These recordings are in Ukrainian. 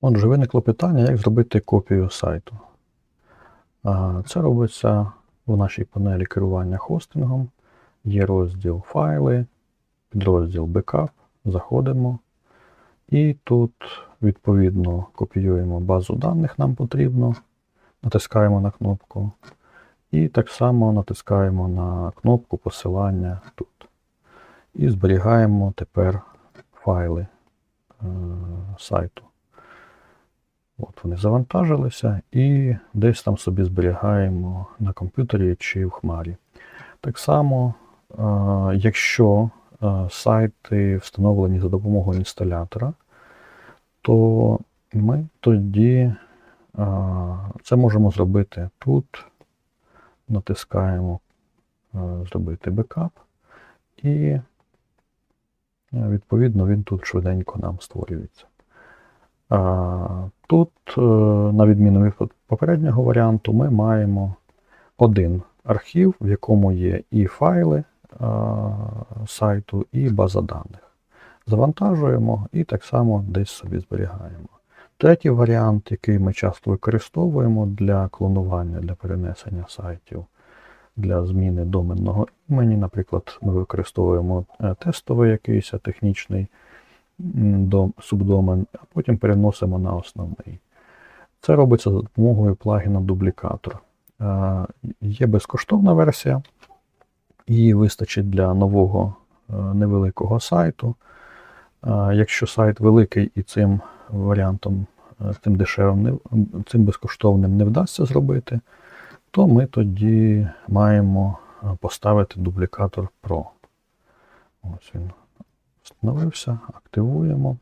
Отже, виникло питання, як зробити копію сайту. Це робиться в нашій панелі керування хостингом. Є розділ файли, підрозділ Backup. Заходимо. І тут, відповідно, копіюємо базу даних, нам потрібно. Натискаємо на кнопку. І так само натискаємо на кнопку посилання тут. І зберігаємо тепер файли е, сайту. От вони завантажилися і десь там собі зберігаємо на комп'ютері чи в хмарі. Так само, е, якщо е, сайти встановлені за допомогою інсталятора, то ми тоді е, це можемо зробити тут. Натискаємо зробити бекап, і відповідно він тут швиденько нам створюється. Тут, е, на відміну від попереднього варіанту, ми маємо один архів, в якому є і файли сайту, і база даних. Завантажуємо і так само десь собі зберігаємо. Третій варіант, який ми часто використовуємо для клонування, для перенесення сайтів, для зміни доменного імені. Наприклад, ми використовуємо е, тестовий якийсь технічний субдомен, а потім переносимо на основний. Це робиться за допомогою плагіна дублікатор. Е, Є безкоштовна версія, її вистачить для нового е, невеликого сайту. Е, Якщо сайт великий і цим варіантом, цим дешевим, цим безкоштовним не вдасться зробити, то ми тоді маємо поставити дублікатор Pro. Ось він встановився, активуємо.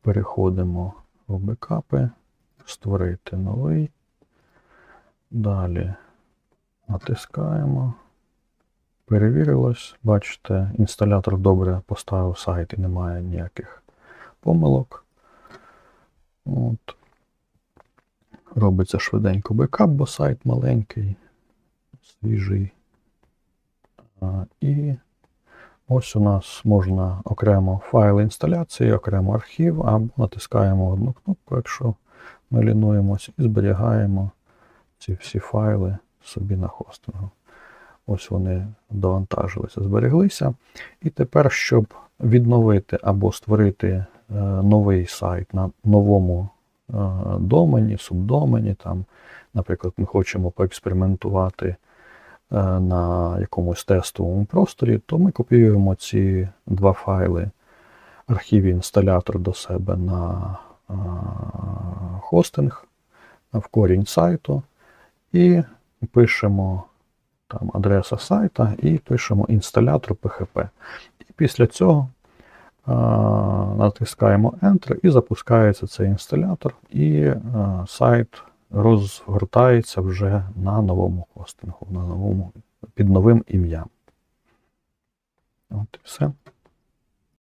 Переходимо в бекапи, створити новий. Далі натискаємо. Перевірилось. Бачите, інсталятор добре поставив сайт і немає ніяких помилок. От. Робиться швиденько бекап, бо сайт маленький, свіжий. А, І ось у нас можна окремо файл інсталяції, окремо архів, або натискаємо одну кнопку, якщо ми лінуємось, і зберігаємо ці всі файли собі на хостингу. Ось вони довантажилися, збереглися. І тепер, щоб відновити або створити е, новий сайт на новому е, домені, субдомені, там, наприклад, ми хочемо поекспериментувати на якомусь тестовому просторі, то ми копіюємо ці два файли архів і інсталятор до себе на е, хостинг, в корінь сайту і пишемо там адреса сайта і пишемо інсталятор PHP. І після цього е, натискаємо Enter і запускається цей інсталятор, і е, сайт розгортається вже на новому хостингу, на новому, під новим ім'ям. От і все.